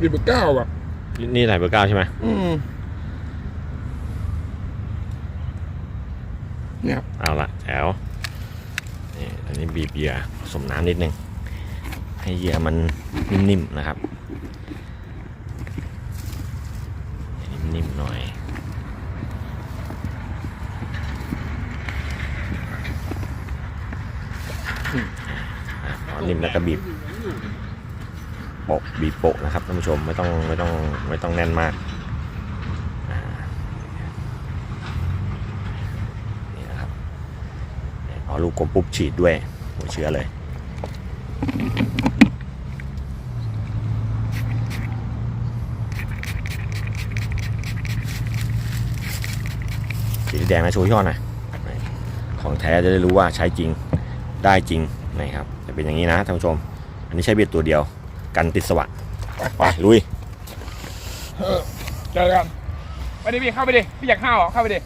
บีบเบอร์เก้าอะนี่ไหนเบอร์เก้าใช่ไหมอืมเนี่ยครับเอาละแถวนี่อันนี้บีบเหยื่อผสมน้ำนิดนึง ให้เหยื่อมันนิ่มๆนะครับนิ่มๆหน่อยอะพอนิ่มแล้วก็บีบ โปะบีบโปะนะครับท่านผู้ชมไม่ต้องไม่ต้องไม่ต้องแน่นมากอ่านี่นะครับพอลูกกลมปุ๊บฉีดด้วยหัวเชื้อเลยสีแดงนะโชว์ยี่ห้อหน่อยของแท้จะได้รู้ว่าใช้จริงได้จริงนะครับจะเป็นอย่างนี้นะท่านผู้ชม อันนี้ใช้เบ็ดตัวเดียว กันติดสวัสดไปลุยเจอกันไปดิพี่เข้าไปดิพี่อยากข้าวเหรอเข้าไปดิ